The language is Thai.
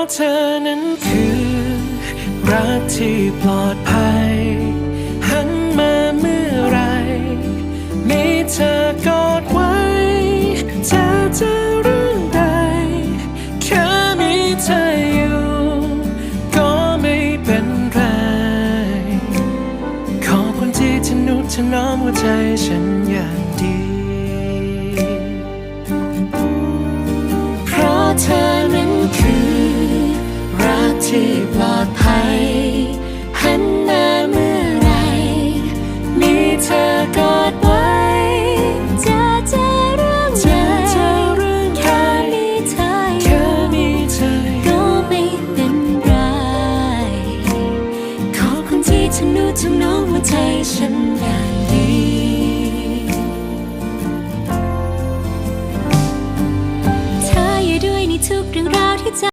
ะเธอนั้นคือรักที่ปลอดภัย หันมาเมื่อไหรมีเธอกอดไว้จะเจอเรื่องใดแค่มีเธออยู่ ก็ไม่เป็นไร ขอบคุณที่ทนุถนอมหัวใจฉันอย่างดี เพราะเธอ ปลอดภัยหันหน้าเมื่อไร มีเธอกอดไว้จะเจอเรื่องจะเจอเรื่องแค่มีเธอแค่มีเธอก็ไม่เป็นไร ขอคนที่ฉันรู้ทั้งน้องหัวใจ